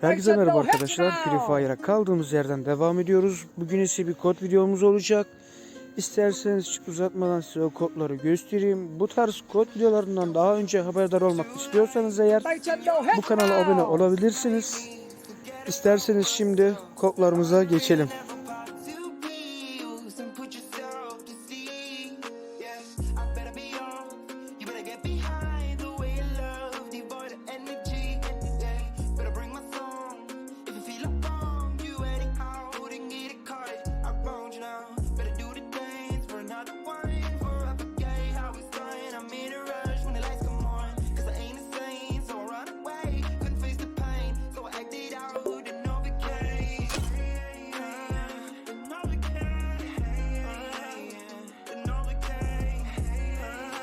Herkese merhaba arkadaşlar. Free Fire'a kaldığımız yerden devam ediyoruz. Bugün ise bir kod videomuz olacak. İsterseniz hiç uzatmadan size o kodları göstereyim. Bu tarz kod videolarından daha önce haberdar olmak istiyorsanız eğer bu kanala abone olabilirsiniz. İsterseniz şimdi kodlarımıza geçelim. For another one. For I forget how it's done. I'm in a rush when the lights come on. Cause I ain't the same, so I run away. Couldn't face the pain, so I acted out and overcame.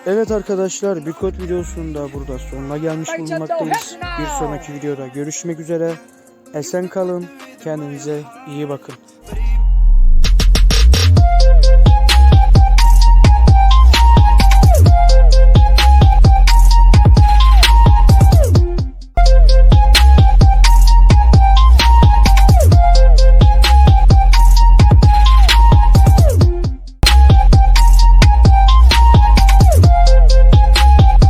Evet arkadaşlar bir kod videosunda burada sonuna gelmiş bulunmaktayız. Bir sonraki videoda görüşmek üzere. Esen kalın. Kendinize iyi bakın.